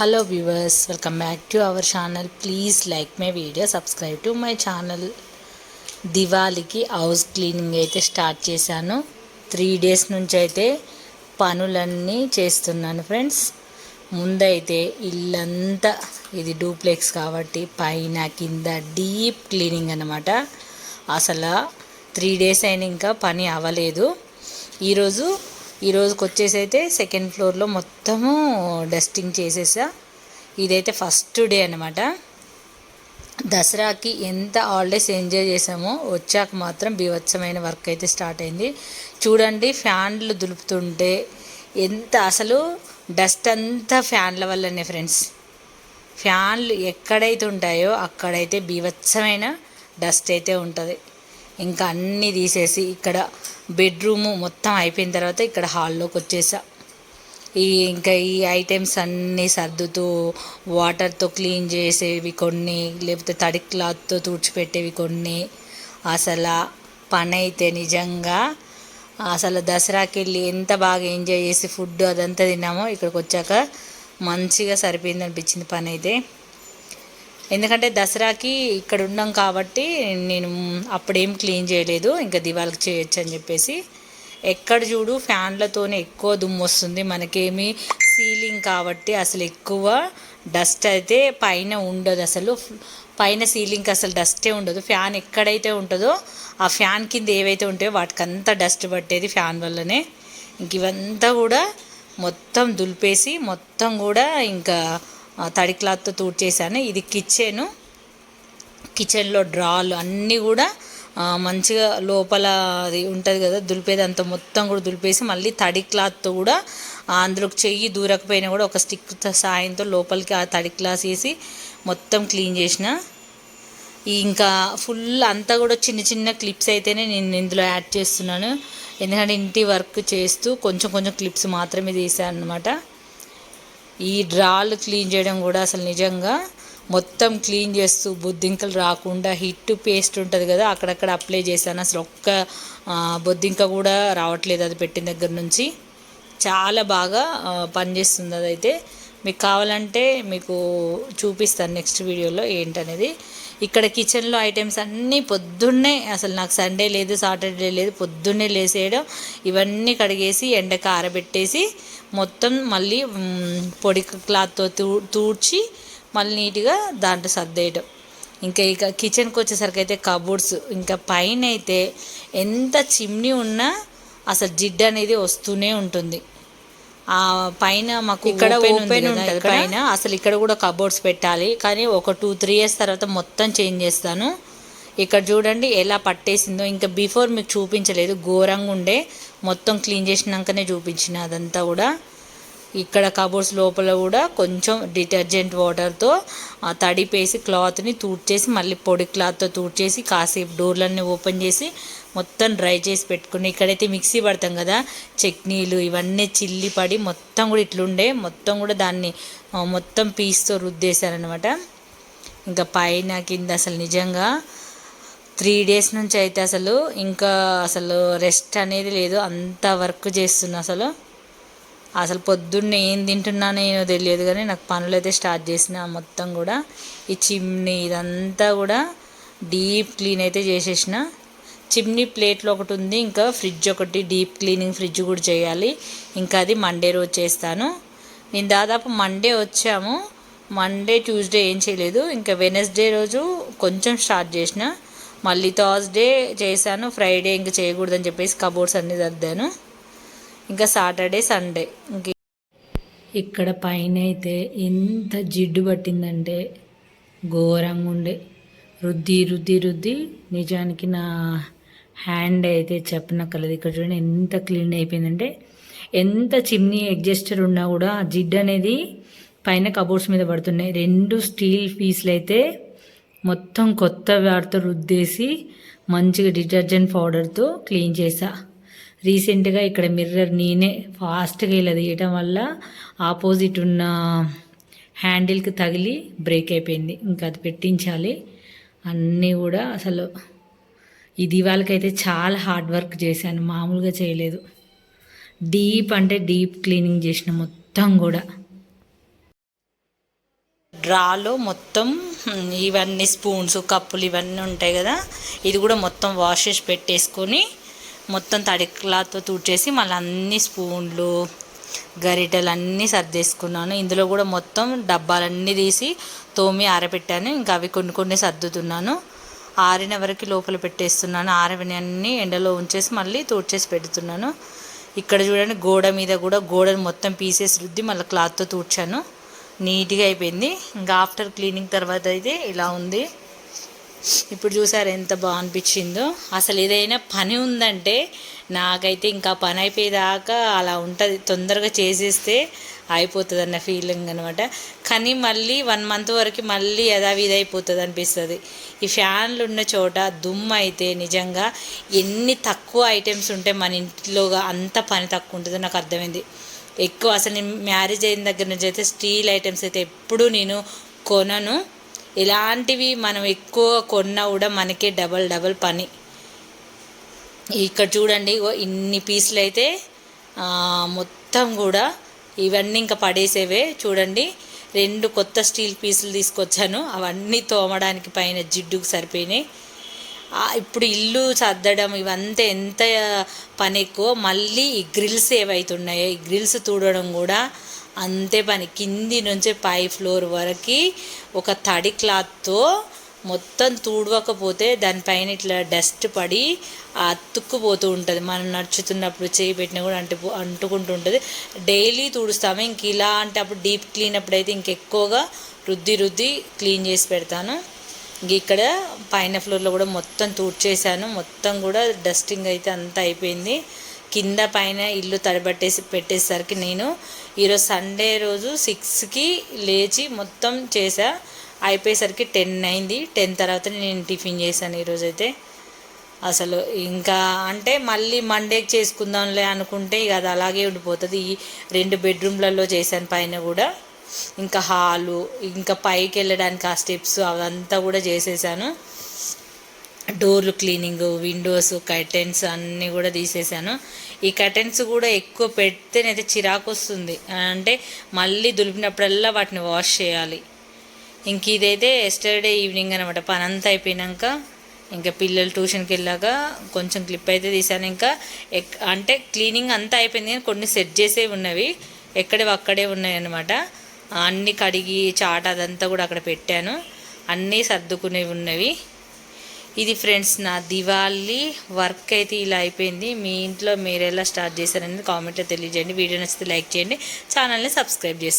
Hello viewers welcome back to our channel please like my video subscribe to my channel దివాళీకి house cleaning అయితే start చేశాను. Three days నుంచి అయితే పనులన్నీ చేస్తున్నాను friends ముందైతే ఇల్లంతా ఇది డూప్లెక్స్ కాబట్టి పైన కింద డీప్ క్లీనింగ్ అనమాట అసలు త్రీ డేస్ అయినా ఇంకా పని అవ్వలేదు. ఈరోజు ఈ రోజుకి వచ్చేసి అయితే సెకండ్ ఫ్లోర్లో మొత్తము డస్టింగ్ చేసేసా. ఇదైతే ఫస్ట్ డే అనమాట దసరాకి ఎంత హాలిడేస్ ఎంజాయ్ చేసామో వచ్చాక మాత్రం బీభత్సమైన వర్క్ అయితే స్టార్ట్ అయింది. చూడండి ఫ్యాన్లు దులుపుతుంటే ఎంత అసలు డస్ట్ అంతా ఫ్యాన్ల వల్లనే ఫ్రెండ్స్ ఫ్యాన్లు ఎక్కడైతే ఉంటాయో అక్కడైతే బీభత్సమైన డస్ట్ అయితే ఉంటుంది. ఇంకా అన్నీ తీసేసి ఇక్కడ బెడ్రూము మొత్తం అయిపోయిన తర్వాత ఇక్కడ హాల్లోకి వచ్చేసా. ఈ ఇంకా ఈ ఐటమ్స్ అన్నీ సర్దుతూ వాటర్తో క్లీన్ చేసేవి కొన్ని లేకపోతే తడి క్లాత్తో తుడిచిపెట్టేవి కొన్ని. అసలు పని అయితే నిజంగా అసలు దసరాకి వెళ్ళి ఎంత బాగా ఎంజాయ్ చేసి ఫుడ్ అదంతా తిన్నామో ఇక్కడికి వచ్చాక మంచిగా సరిపోయింది అనిపించింది పని అయితే ఎందుకంటే దసరాకి ఇక్కడ ఉన్నాం కాబట్టి నేను అప్పుడేం క్లీన్ చేయలేదు ఇంకా దివాళికి చేయొచ్చు అని చెప్పేసి. ఎక్కడ చూడు ఫ్యాన్లతోనే ఎక్కువ దుమ్ము వస్తుంది మనకేమి సీలింగ్ కాబట్టి అసలు ఎక్కువ డస్ట్ అయితే పైన ఉండదు అసలు. పైన సీలింగ్కి అసలు డస్టే ఉండదు ఫ్యాన్ ఎక్కడైతే ఉంటుందో ఆ ఫ్యాన్ కింద ఏవైతే ఉంటాయో వాటికంతా డస్ట్ పట్టేది ఫ్యాన్ వల్లనే. ఇంక ఇవంతా కూడా మొత్తం దులిపేసి మొత్తం కూడా ఇంకా తడి క్లాత్తో తూడ్చేశాను ఇది కిచెను కిచెన్లో డ్రాలు అన్నీ కూడా మంచిగా లోపల అది ఉంటుంది కదా దులిపేది అంత మొత్తం కూడా దులిపేసి మళ్ళీ తడి క్లాత్తో కూడా అందులోకి చెయ్యి దూరకపోయినా కూడా ఒక స్టిక్ సాయంతో లోపలికి ఆ తడి క్లాత్ వేసి మొత్తం క్లీన్ చేసిన. ఇంకా ఫుల్ అంతా కూడా చిన్న చిన్న క్లిప్స్ అయితేనే నేను ఇందులో యాడ్ చేస్తున్నాను. ఎందుకంటే ఇంటి వర్క్ చేస్తూ కొంచెం కొంచెం క్లిప్స్ మాత్రమే తీసాను అనమాట ఈ డ్రాలు క్లీన్ చేయడం కూడా అసలు నిజంగా మొత్తం క్లీన్ చేస్తూ బొద్దింకలు రాకుండా హిట్ పేస్ట్ ఉంటుంది కదా అక్కడక్కడ అప్లై చేశాను. అసలు ఒక్క బొద్దింక కూడా రావట్లేదు అది పెట్టిన దగ్గర నుంచి. చాలా బాగా పనిచేస్తుంది అదైతే. మీకు కావాలంటే మీకు చూపిస్తాను నెక్స్ట్ వీడియోలో ఏంటనేది. ఇక్కడ కిచెన్లో ఐటమ్స్ అన్నీ పొద్దున్నే అసలు నాకు సండే లేదు సాటర్డే లేదు పొద్దున్నే లేసేయడం ఇవన్నీ కడిగేసి ఎండకు ఆరబెట్టేసి మొత్తం మళ్ళీ పొడి క్లాత్తో తూ తూడ్చి మళ్ళీ నీట్గా దాంట్లో సర్దేయడం. ఇంకా ఇక కిచెన్కి వచ్చేసరికి అయితే కబోర్డ్స్ ఇంకా పైన అయితే ఎంత చిమ్నీ ఉన్నా అసలు జిడ్డు అనేది వస్తూనే ఉంటుంది. ఆ పైన మాకు ఇక్కడ ఓపెన్ ఉంటుంది పైన అసలు ఇక్కడ కూడా కబోర్డ్స్ పెట్టాలి. కానీ ఒక టూ త్రీ ఇయర్స్ తర్వాత మొత్తం చేంజ్ చేస్తాను. ఇక్కడ చూడండి ఎలా పట్టేసిందో. ఇంకా బిఫోర్ మీకు చూపించలేదు. ఘోరంగా ఉండే. మొత్తం క్లీన్ చేసినాకనే చూపించిన అదంతా కూడా. ఇక్కడ కబోర్డ్స్ లోపల కూడా కొంచెం డిటర్జెంట్ వాటర్తో తడిపేసి క్లాత్ని తూడ్చేసి మళ్ళీ పొడి క్లాత్తో తూడ్చేసి కాసేపు డోర్లన్నీ ఓపెన్ చేసి మొత్తం డ్రై చేసి పెట్టుకుని ఇక్కడైతే మిక్సీ పడతాం కదా చట్నీలు ఇవన్నీ చిల్లి పడి మొత్తం కూడా ఇట్లుండే మొత్తం కూడా దాన్ని మొత్తం పీస్తో రుద్దేశారనమాట ఇంకా పైన కింద అసలు నిజంగా త్రీ డేస్ నుంచి అయితే అసలు ఇంకా అసలు రెస్ట్ అనేది లేదు అంత వర్క్ చేస్తున్నా అసలు. అసలు పొద్దున్నే ఏం తింటున్నానో ఏమో తెలియదు కానీ నాకు పనులు అయితే స్టార్ట్ చేసిన మొత్తం కూడా ఈ చిమ్నీ ఇదంతా కూడా డీప్ క్లీన్ అయితే చేసేసిన. చిమ్నీ ప్లేట్లో ఒకటి ఉంది ఇంకా ఫ్రిడ్జ్ ఒకటి డీప్ క్లీనింగ్ ఫ్రిడ్జ్ కూడా చేయాలి. ఇంకా అది మండే రోజు చేస్తాను. నేను దాదాపు మండే వచ్చాము. మండే ట్యూస్డే ఏం చేయలేదు. ఇంకా వెనస్డే రోజు కొంచెం స్టార్ట్ చేసిన. మళ్ళీ థర్స్డే చేశాను ఫ్రైడే ఇంకా చేయకూడదని చెప్పేసి కబోర్డ్స్ అన్నీ సర్దాను. ఇంకా సాటర్డే సండే. ఇంక ఇక్కడ పైన అయితే ఎంత జిడ్డు పట్టిందంటే ఘోరంగా ఉండే రుద్ది రుద్ది రుద్ది నిజానికి నా హ్యాండ్ అయితే చెప్పనక్కర్లేదు. ఇక్కడ చూడండి ఎంత క్లీన్ అయిపోయిందంటే ఎంత చిమ్నీ అడ్జస్టర్ ఉన్నా కూడా జిడ్డు అనేది పైన కబోర్డ్స్ మీద పడుతున్నాయి. రెండు స్టీల్ పీస్లు అయితే మొత్తం కొత్త వాటితో రుద్దేసి మంచిగా డిటర్జెంట్ పౌడర్తో క్లీన్ చేసా. రీసెంట్గా ఇక్కడ మిర్రర్ నేనే ఫాస్ట్గా ఇలా తీయటం వల్ల ఆపోజిట్ ఉన్న హ్యాండిల్కి తగిలి బ్రేక్ అయిపోయింది. ఇంకా అది పెట్టించాలి. అన్నీ కూడా అసలు ఇది వాళ్ళకైతే చాలా హార్డ్ వర్క్ చేశాను. మామూలుగా చేయలేదు. డీప్ అంటే డీప్ క్లీనింగ్ చేసిన మొత్తం కూడా. డ్రాలో మొత్తం ఇవన్నీ స్పూన్స్ కప్పులు ఇవన్నీ ఉంటాయి కదా. ఇది కూడా మొత్తం వాష్ చేసి పెట్టేసుకొని మొత్తం తడి క్లాత్తో తుడిచేసి మళ్ళీ అన్ని స్పూన్లు గరిటెలు అన్నీ సర్దేసుకున్నాను. ఇందులో కూడా మొత్తం డబ్బాలన్నీ తీసి తోమి ఆరబెట్టాను. ఇంకా అవి కొన్ని కొన్ని సర్దుతున్నాను. ఆరిన వరకు లోపల పెట్టేస్తున్నాను. ఆరవినన్నీ ఎండలో ఉంచేసి మళ్ళీ తూడ్చేసి పెడుతున్నాను. ఇక్కడ చూడండి గోడ మీద కూడా గోడను మొత్తం పీసెస్ రుద్ది మళ్ళీ క్లాత్తో తూడ్చాను. నీట్గా అయిపోయింది. ఇంకా ఆఫ్టర్ క్లీనింగ్ తర్వాత అయితే ఇలా ఉంది. ఇప్పుడు చూసారు ఎంత బాగా అనిపించిందో అసలు ఏదైనా పని ఉందంటే నాకైతే ఇంకా పని అయిపోయేదాకా అలా ఉంటుంది. తొందరగా చేసేస్తే అయిపోతుంది అన్న ఫీలింగ్ అనమాట కానీ మళ్ళీ వన్ మంత్ వరకు మళ్ళీ యథావిధి అయిపోతుంది అనిపిస్తుంది ఈ ఫ్యాన్లు ఉన్న చోట దుమ్ము అయితే నిజంగా ఎన్ని తక్కువ ఐటమ్స్ ఉంటే మన ఇంట్లోగా అంత పని తక్కువ ఉంటుందో నాకు అర్థమైంది. ఎక్కువ అసలు నేను మ్యారేజ్ అయిన దగ్గర నుంచి అయితే స్టీల్ ఐటమ్స్ అయితే ఎప్పుడూ నేను కొనను. ఇలాంటివి మనం ఎక్కువ కొన్నా కూడా మనకే డబల్ డబల్ పని. ఇక్కడ చూడండి ఇన్ని పీసులు అయితే మొత్తం కూడా ఇవన్నీ ఇంకా పడేసేవే. చూడండి రెండు కొత్త స్టీల్ పీసులు తీసుకొచ్చాను. అవన్నీ తోమడానికి పైన జిడ్డుకు సరిపోయినాయి. ఇప్పుడు ఇల్లు సర్దడం ఇవంతా ఎంత పని ఎక్కువ. మళ్ళీ ఈ గ్రిల్స్ ఏవైతున్నాయో ఈ గ్రిల్స్ తూడడం కూడా అంతే పని. కింది నుంచి పై ఫ్లోర్ వరకు ఒక తడి క్లాత్తో మొత్తం తూడవకపోతే దానిపైన ఇట్లా డస్ట్ పడి ఆ అతుక్కుపోతూ ఉంటుంది. మనం నడుచుతున్నప్పుడు చేయి పెట్టినా కూడా అంటు అంటుకుంటూ ఉంటుంది. డైలీ తుడుస్తాము. ఇంక ఇలా అంటే అప్పుడు డీప్ క్లీన్ అప్పుడు అయితే ఇంకెక్కువగా రుద్ది రుద్ది క్లీన్ చేసి పెడతాను. ఇంక ఇక్కడ పైన ఫ్లోర్లో కూడా మొత్తం తూడ్చేసాను మొత్తం కూడా డస్టింగ్ అయితే అంతా అయిపోయింది. కింద పైన ఇల్లు తడబట్టేసి పెట్టేసరికి నేను ఈరోజు సండే రోజు సిక్స్కి లేచి మొత్తం చేసా. అయిపోయేసరికి టెన్ అయింది. టెన్ తర్వాత నేను టిఫిన్ చేశాను ఈరోజు అయితే అసలు ఇంకా అంటే మళ్ళీ మండేకి చేసుకుందాంలే అనుకుంటే ఇక అది అలాగే ఉండిపోతుంది. ఈ రెండు బెడ్రూమ్లలో చేశాను పైన కూడా. ఇంకా హాలు ఇంకా పైకి వెళ్ళడానికి ఆ స్టెప్స్ అవంతా కూడా చేసేసాను. డోర్లు క్లీనింగ్ విండోస్ కర్టెన్స్ అన్నీ కూడా తీసేసాను. ఈ కర్టెన్స్ కూడా ఎక్కువ పెడితేనైతే చిరాకు వస్తుంది. అంటే మళ్ళీ దులిపినప్పుడల్లా వాటిని వాష్ చేయాలి. ఇంక ఇదైతే ఎస్టర్డే ఈవినింగ్ అనమాట పని అంతా అయిపోయినాక ఇంకా పిల్లలు ట్యూషన్కి వెళ్ళాక కొంచెం క్లిప్ అయితే తీసాను ఇంకా ఎక్ అంటే క్లీనింగ్ అంతా అయిపోయింది కానీ కొన్ని సెట్ చేసే ఉన్నవి ఎక్కడే అక్కడే ఉన్నాయి అనమాట అన్నీ కడిగి చాట అదంతా కూడా అక్కడ పెట్టాను. అన్నీ సర్దుకునేవి ఉన్నవి. ఇది ఫ్రెండ్స్ నా దివాళీ వర్క్ అయితే ఇలా అయిపోయింది. మీ ఇంట్లో మీరు ఎలా స్టార్ట్ చేశారనేది కామెంట్లో తెలియజేయండి. వీడియో నచ్చితే లైక్ చేయండి. ఛానల్ని సబ్స్క్రైబ్ చేసుకోండి.